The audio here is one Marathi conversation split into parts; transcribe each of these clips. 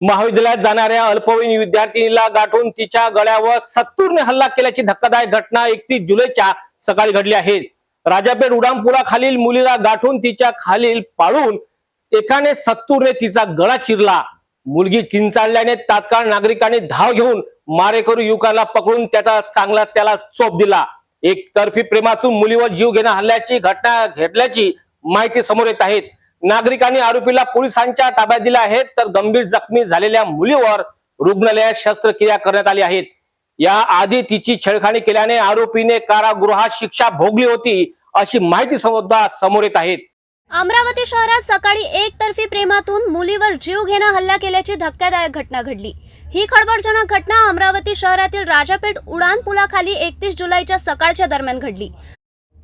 महाविद्यालयात जाणाऱ्या अल्पवयीन विद्यार्थिनीला गाठून तिच्या गळ्यावर सत्तूरने हल्ला केल्याची धक्कादायक घटना एकतीस जुलैच्या सकाळी घडली आहे. राजापेठ उडामपुराखालील मुलीला गाठून तिच्या खालील पाळून एकाने सत्तूरने तिचा गळा चिरला. मुलगी किंचाळल्याने तात्काळ नागरिकांनी धाव घेऊन मारेकरू युवकाला पकडून त्याचा चांगला त्याला चोप दिला. एक तर्फी प्रेमातून मुलीवर जीव घेणं हल्ल्याची घटना घडल्याची माहिती समोर येत आहेत नागरिकांनी आरोपीला पोलिसांच्या ताब्यात दिले आहेत तर गंभीर जखमी झालेल्या मुलीवर रुग्णालयात शस्त्रक्रिया करण्यात आली आहेत या आधी तिची छेडखाणी केल्याने आरोपीने कारागृहात शिक्षा भोगली होती अशी माहिती सुद्धा समोर येत आहेत अमरावती शहरात सकाळी एकतर्फी प्रेमातून मुलीवर जीव घेणं हल्ला केल्याची धक्कादायक घटना घडली. ही खळबळजनक घटना अमरावती शहरातील राजापेठ उडान पुलाखाली एकतीस जुलैच्या सकाळच्या दरम्यान घडली.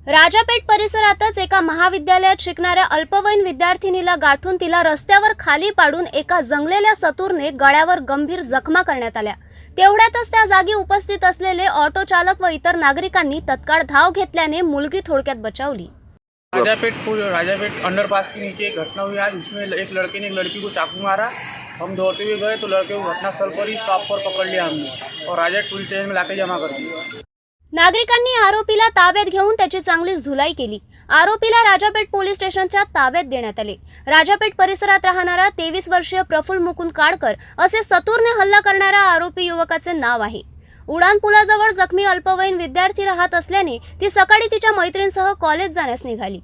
राजापेठ परिसरातच एका महाविद्यालयात शिकणाऱ्या अल्पवयीन विद्यार्थिनीला गाठून तिला रस्त्यावर खाली पाडून एका जंगलेल्या सतूरने गळ्यावर गंभीर जखमा करण्यात आल्या. तेवढ्यातच त्या जागी उपस्थित असलेले ऑटो चालक व इतर नागरिकांनी तत्काळ धाव घेतल्याने मुलगी थोडक्यात बचावली. राजापेट पुल राजापेट अंडरपास के नीचे घटना हुई. आज इसमें एक लड़के ने एक लड़की को चाकू मारा. हम दौड़ते हुए गए तो लड़के को घटनास्थल पर ही स्टॉप पर पकड़ लिया हमने और राजापेट पुलिस स्टेशन में लाके जमा कर दिया। नागरिकांनी आरोपीला ताब्यात घेऊन त्याची चांगलीच धुलाई केली. आरोपीला राजापेठ पोलीस स्टेशनच्या ताब्यात देण्यात आले. राजापेठ परिसरात राहणारा तेवीस वर्षीय प्रफुल्ल मुकुंद काडकर असे सतूरने हल्ला करणाऱ्या आरोपी युवकाचे नाव आहे. उडान पुलाजवळ जखमी अल्पवयीन विद्यार्थी राहत असल्याने ती सकाळी तिच्या मैत्रिणीसह कॉलेज जाण्यास निघाली.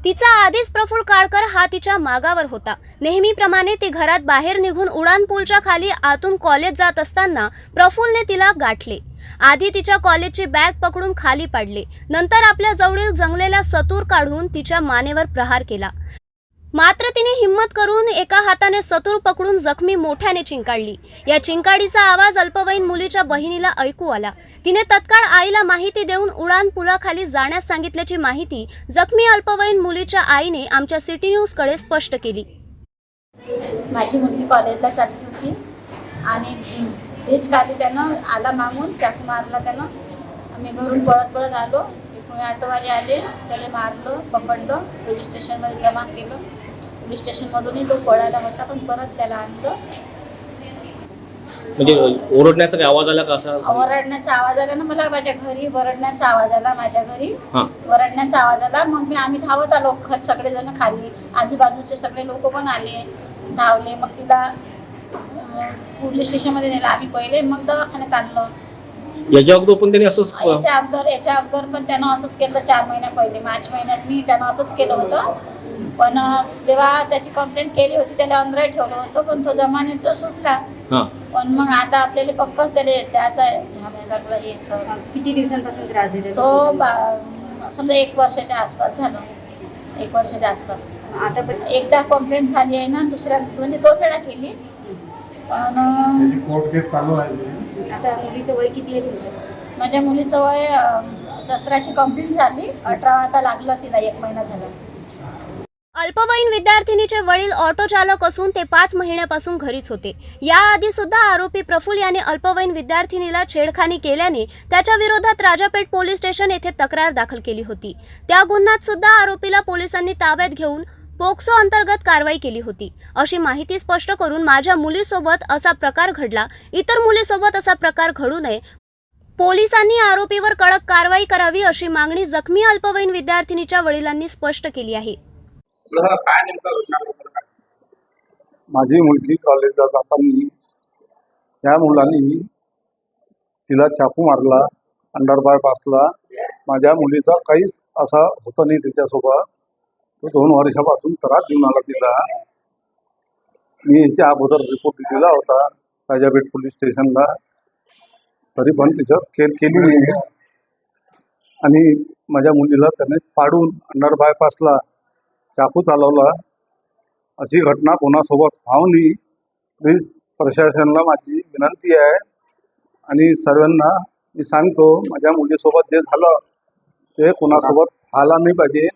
तिचा आधीच प्रफुल काळकर हा तिच्या मागावर होता. नेहमीप्रमाणे ती घरात बाहेर निघून उडान पूलच्या खाली आतून कॉलेज जात असताना प्रफुल्लने तिला गाठले. आधी तिच्या कॉलेजची बॅग पकडून खाली पाडले. नंतर आपल्या जवळील जंगलेला सतूर काढून तिच्या मानेवर प्रहार केला. मात्र तिने हिम्मत करून एका हाताने सतूर पकडून जखमी मोठ्याने चिंकाळली. या चिंकाडीचा आवाज अल्पवयीन मुलीच्या बहिणीला ऐकू आला. तिने तत्काळ आईला माहिती देऊन उडान पुलाखाली जाण्यास सांगितल्याची माहिती जखमी अल्पवयीन मुलीच्या आईने आमच्या सिटी न्यूजकडे स्पष्ट केली. माझी मुलगी कॉलेजला चालली होती आणि हिचकाली त्यानं आला मागून चाकू मारला त्यानं. आम्ही घरून पळत पळत आलो. इकडून ऑटोवाले आले त्याला मारलं पकडलं पोलीस स्टेशनमध्ये जमा केलं. पोलीस स्टेशनमधूनही तो पळायला होता पण परत त्याला आणलं. म्हणजे ओरडण्याचा काही आवाज आला का असा? ओरडण्याचा आवाज आला ना मला माझ्या घरी वरडण्याचा आवाज आला माझ्या घरी हा. वरडण्याचा आवाज आला. मग मी आम्ही धावत आलो ख- सगळेजण खाली. आजूबाजूचे सगळे लोक पण आले धावले. मग तिला पोलीस स्टेशनमध्ये नेलं. आम्ही पहिले मग दवाखान्यात आणलं. याच्या अगोदर पण त्यांनी असंच याच्या अगोदर याच्या अगोदर पण त्यानं असंच केलं. चार महिन्या पहिले. मार्च महिन्यात मी त्यानं असंच केलं होतं. पण तेव्हा त्याची कंप्लेंट केली होती. त्याला अंदर ठेवलं होतं. पण तो जमाने तो सुटला. हा. पण मग आता आपल्याला पक्कच त्याला त्याचा ह्या हे सर किती दिवसांपासून त्रास दिला तो बा- समजा एक वर्षाच्या आसपास झालं. एक वर्षाच्या आसपास. आता पण एकदा कंप्लेंट झाली आहे ना दुसऱ्या म्हणजे दोन वेळा केली. पण अं, कोर्ट केस चालू आहे. आता मुलीचं वय किती आहे तुमच्या? माझ्या मुलीचं वय सतराची कंप्लीट झाली. अठरा आता लागलं तिला एक महिना झाला. अल्पवयीन विद्यार्थिनीचे वडील ऑटो चालक असून ते पाच महिन्यापासून घरीच होते. याआधी सुद्धा आरोपी प्रफुल्ल याने अल्पवयीन विद्यार्थिनीला छेडखानी केल्याने त्याच्या विरोधात राजापेठ पोलीस स्टेशन येथे तक्रार दाखल केली होती. त्या गुन्ह्यात सुद्धा आरोपीला पोलिसांनी ताब्यात घेऊन पोक्सो अंतर्गत कारवाई केली होती. अशी माहिती स्पष्ट करून माझ्या मुलीसोबत असा प्रकार घडला. इतर मुलीसोबत असा प्रकार घडू नये. पोलिसांनी आरोपीवर कडक कारवाई करावी अशी मागणी जखमी अल्पवयीन विद्यार्थिनीच्या वडिलांनी स्पष्ट केली आहे. माझी मुलगी कॉलेजला जाताना त्या मुलांनी तिला चाकू मारला अंडर बायपासला माझ्या मुलीचा काहीच असा होतं नाही त्याच्यासोबत तो दोन वर्षापासून त्रास देऊन आला तिला. मी याच्या अगोदर रिपोर्ट दिलेला होता राजापेठ पोलीस स्टेशनला. तरी पण तिच्यावर केअर केली नाही आणि माझ्या मुलीला त्याने पाडून अंडर बायपासला चाकू चालवला. अशी घटना कोणासोबत व्हावं नाही प्लीज प्रशासनाला माझी विनंती आहे. आणि सर्वांना मी सांगतो माझ्या मुलीसोबत जे झालं ते कोणासोबत व्हायला नाही पाहिजे.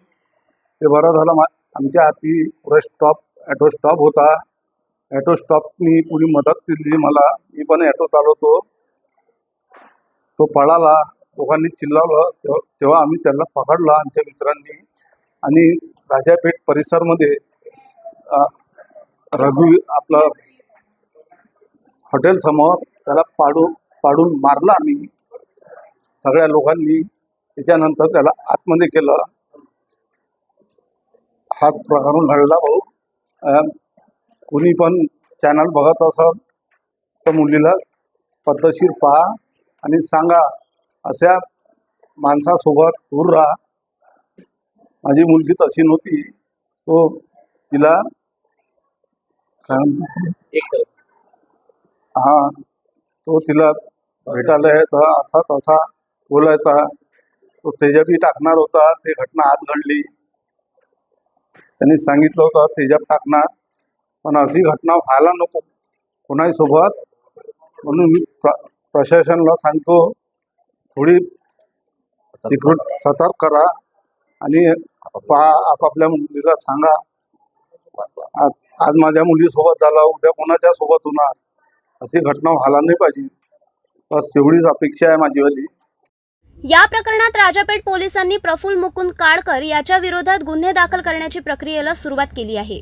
ते बरं झालं मा आमच्या हाती पुढे स्टॉप ॲटो स्टॉप होता. ॲटो स्टॉपनी पुरी मदत केली मला. मी पण ॲटो चालवतो. तो पळाला. लोकांनी चिल्लावलं. तेव्हा तेव्हा आम्ही त्याला पकडला आमच्या मित्रांनी. आणि राजापेठ परिसरमध्ये अ, रघु आपला हॉटेलसमोर त्याला पाडू पाडून मारला आम्ही. सगळ्या लोकांनी. त्याच्यानंतर त्याला आतमध्ये केलं. हा प्रकार घडला भाऊ. कुणी पण चॅनल बघत असं तर मुलीला पद्धतशीर पहा आणि सांगा अशा माणसासोबत दूर राहा. माझी मुलगी तशी नव्हती. तो तिला काय हा तो तिला भेटायला यायचा असा तसा बोलायचा. तो तेजाबी टाकणार होता ते घटना आत घडली. त्यांनी सांगितलं होतं तेजाब टाकणार पण अशी घटना व्हायला नको. कोणाही सोबत. म्हणून मी प्र प्रशासनाला सांगतो थोडी सिक्युरिट सतर्क करा आणि पहा आपापल्या मुलीला सांगा. आज आज माझ्या मुलीसोबत झाला उद्या कोणाच्या सोबत होणार? अशी घटना व्हायला नाही पाहिजे. बस तेवढीच अपेक्षा आहे माझीवाली या प्रकरणात राजापेठ पोलिसांनी प्रफुल्ल मुकुंद काळकर याच्या विरोधात गुन्हे दाखल करण्याची प्रक्रियेला सुरुवात केली आहे.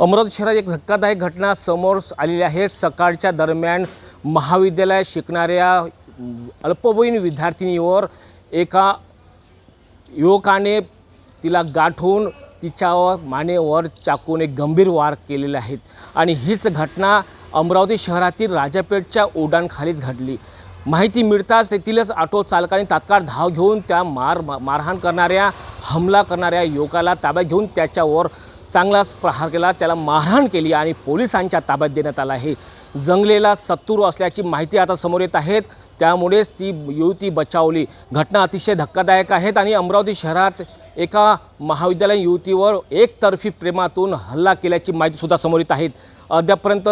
अमरावती शहरात एक धक्कादायक घटना समोर आलेली आहे. सकाळच्या दरम्यान महाविद्यालयात शिकणाऱ्या अल्पवयीन विद्यार्थिनीवर एका युवकाने तिला गाठून तिच्यावर मानेवर चाकूने गंभीर वार केलेले आहेत. आणि हीच घटना अमरावती शहरातील राजापेठच्या उड्डाणखालीच घडली. माहिती मिळताच तेथीलच ऑटो चालकाने तात्काळ धाव घेऊन त्या मार मारहाण करणाऱ्या हमला करणाऱ्या युवकाला ताब्यात घेऊन त्याच्यावर चांगलाच प्रहार केला. त्याला मारहाण केली आणि पोलिसांच्या ताब्यात देण्यात आला आहे. जंगलेला सत्तूर असल्याची माहिती आता समोर येत आहेत. त्यामुळेच ती युवती बचावली. घटना अतिशय धक्कादायक आहेत आणि अमरावती शहरात एका महाविद्यालयीन युवतीवर एकतर्फी प्रेमातून हल्ला केल्याची माहितीसुद्धा समोर येत आहेत अद्यापर्यंत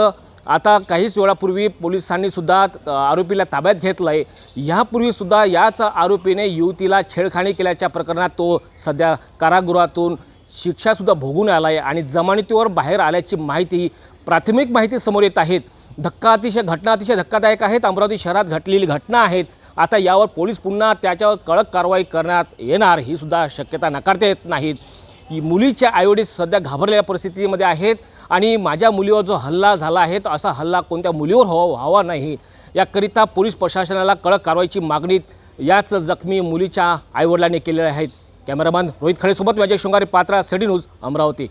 आता काहीच वेळापूर्वी पोलिसांनीसुद्धा आरोपीला ताब्यात घेतलं आहे यापूर्वीसुद्धा याच आरोपीने युवतीला छेडखाणी केल्याच्या प्रकरणात तो सध्या कारागृहातून शिक्षासुद्धा भोगून आला आहे आणि जमानतीवर बाहेर आल्याची माहिती प्राथमिक माहिती समोर येत आहेत. धक्का अतिशय घटना अतिशय धक्कादायक आहेत. अमरावती शहरात घडलेली घटना आहेत. आता यावर पोलीस पुन्हा त्याच्यावर कडक कारवाई करण्यात येणार ही सुद्धा शक्यता नाकारता येत नाहीत. ही मुलीच्या आईवडील सध्या घाबरलेल्या परिस्थितीमध्ये आहेत. आणि माझ्या मुलीवर जो हल्ला झाला आहे तर असा हल्ला कोणत्या मुलीवर व्हावा व्हावा नाही. याकरिता पोलीस प्रशासनाला कडक कारवाईची मागणी याच जखमी मुलीच्या आईवडिलांनी केलेल्या आहेत कॅमेरामॅन रोहित खळेसोबत माझे शृंगारी पात्रा सिटी न्यूज अमरावती.